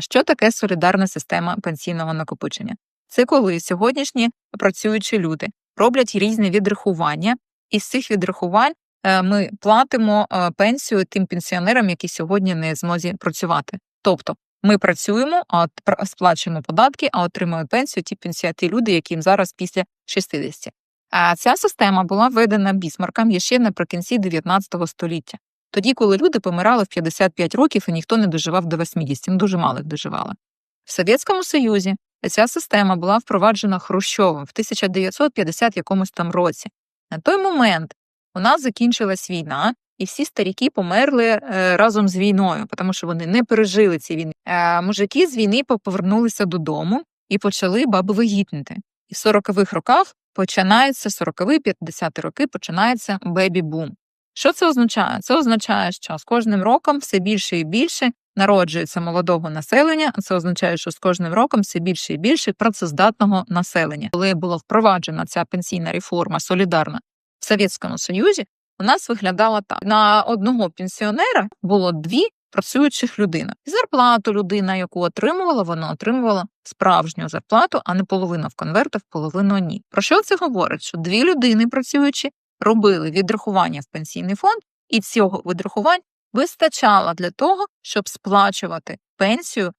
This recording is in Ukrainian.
Що таке солідарна система пенсійного накопичення? Це коли сьогоднішні працюючі люди роблять різні відрахування, і з цих відрахувань е, ми платимо е, пенсію тим пенсіонерам, які сьогодні не змозі працювати. Тобто ми працюємо, а сплачуємо податки, а отримують пенсію ті пенсія, люди, яким зараз після 60. А ця система була введена бісмарком ще наприкінці 19 століття. Тоді, коли люди помирали в 55 років і ніхто не доживав до 80, ну дуже мало їх доживало. В Совєтському Союзі ця система була впроваджена Хрущовим в 1950 якомусь там році. На той момент у нас закінчилась війна, і всі старіки померли е, разом з війною, тому що вони не пережили ці війни. Е, мужики з війни повернулися додому і почали баби вагітнити. І в 40-х роках починається 40-ті, 50-ті роки починається бебі-бум. Що це означає? Це означає, що з кожним роком все більше і більше народжується молодого населення. Це означає, що з кожним роком все більше і більше працездатного населення. Коли була впроваджена ця пенсійна реформа солідарна в Совєтському Союзі, у нас виглядала так: на одного пенсіонера було дві працюючих людини. І зарплату людина, яку отримувала, вона отримувала справжню зарплату, а не половину в конвертах, половину ні. Про що це говорить? Що дві людини працюючі робили відрахування в пенсійний фонд, і цього відрахувань вистачало для того, щоб сплачувати пенсію